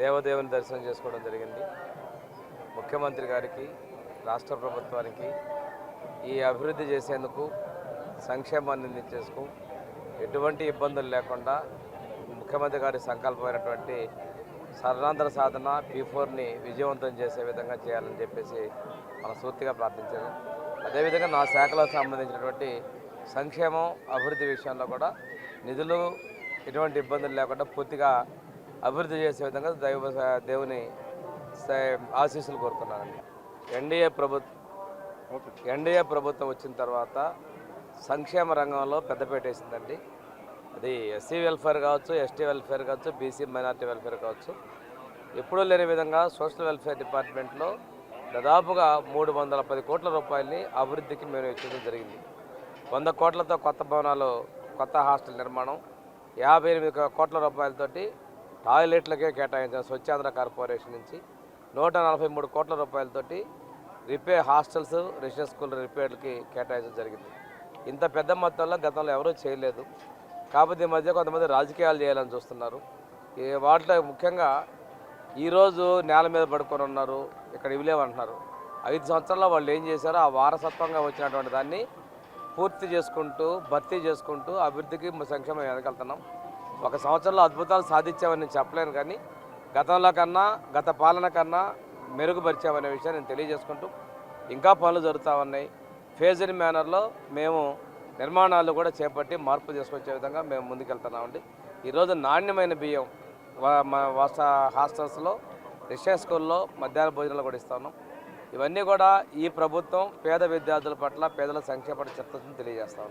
దేవదేవుని దర్శనం చేసుకోవడం జరిగింది. ముఖ్యమంత్రి గారికి రాష్ట్ర ప్రభుత్వానికి ఈ అభివృద్ధి చేసేందుకు సంక్షేమాన్ని అందించేందుకు ఎటువంటి ఇబ్బందులు లేకుండా ముఖ్యమంత్రి గారి సంకల్పమైనటువంటి సర్వాంధ్ర సాధన పీ ఫోర్ని విజయవంతం చేసే విధంగా చేయాలని చెప్పేసి మనస్ఫూర్తిగా ప్రార్థించాను అదేవిధంగా నా శాఖలకు సంబంధించినటువంటి సంక్షేమం అభివృద్ధి విషయంలో కూడా నిధులు ఎటువంటి ఇబ్బందులు లేకుండా పూర్తిగా అభివృద్ధి చేసే విధంగా దైవ దేవుని ఆశీస్సులు కోరుతున్నానండి. ఎన్డీఏ ప్రభుత్వం ఎన్డీఏ ప్రభుత్వం వచ్చిన తర్వాత సంక్షేమ రంగంలో పెద్దపేట వేసిందండి. అది ఎస్సీ వెల్ఫేర్ కావచ్చు ఎస్టీ వెల్ఫేర్ కావచ్చు బీసీ మైనార్టీ వెల్ఫేర్ కావచ్చు. ఎప్పుడూ లేని విధంగా సోషల్ వెల్ఫేర్ డిపార్ట్మెంట్లో దాదాపుగా మూడు వందల పది కోట్ల రూపాయలని అభివృద్ధికి మేము ఇచ్చడం జరిగింది. వంద కోట్లతో కొత్త భవనాలు కొత్త హాస్టల్ నిర్మాణం యాభై ఎనిమిది కోట్ల రూపాయలతోటి టాయిలెట్లకే కేటాయించిన స్వచ్ఛాంధ్ర కార్పొరేషన్ నుంచి నూట నలభై మూడు కోట్ల రూపాయలతోటి రిపేర్ హాస్టల్స్ రెసిడెన్స్ స్కూల్ రిపేర్లకి కేటాయించడం జరిగింది. ఇంత పెద్ద మొత్తంలో గతంలో ఎవరూ చేయలేదు. కాకపోతే ఈ మధ్య కొంతమంది రాజకీయాలు చేయాలని చూస్తున్నారు. ఈ వాటిలో ముఖ్యంగా ఈరోజు నేల మీద పడుకొని ఉన్నారు ఇక్కడ ఇవ్వలేమంటున్నారు. ఐదు సంవత్సరాల్లో వాళ్ళు ఏం చేశారో ఆ వారసత్వంగా వచ్చినటువంటి దాన్ని పూర్తి చేసుకుంటూ భర్తీ చేసుకుంటూ అభివృద్ధికి సంక్షేమం ఎదగలుగుతున్నాం ఒక సంవత్సరంలో అద్భుతాలు సాధించామని నేను చెప్పలేను కానీ గతంలో కన్నా గత పాలన కన్నా మెరుగుపరిచామనే విషయాన్ని నేను తెలియజేసుకుంటూ ఇంకా పనులు జరుగుతూ ఉన్నాయి. ఫేజర్ మేనర్లో మేము నిర్మాణాలు కూడా చేపట్టి మార్పు తీసుకొచ్చే విధంగా మేము ముందుకెళ్తున్నామండి. ఈరోజు నాణ్యమైన బియ్యం వా- మా వాస హాస్టల్స్లో రెసిడెన్స్ స్కూల్లో మధ్యాహ్న భోజనాలు కూడా ఇస్తాను ఇవన్నీ కూడా ఈ ప్రభుత్వం పేద విద్యార్థుల పట్ల పేదల సంక్షేమ పట్ల తెలియజేస్తాను తెలియజేస్తా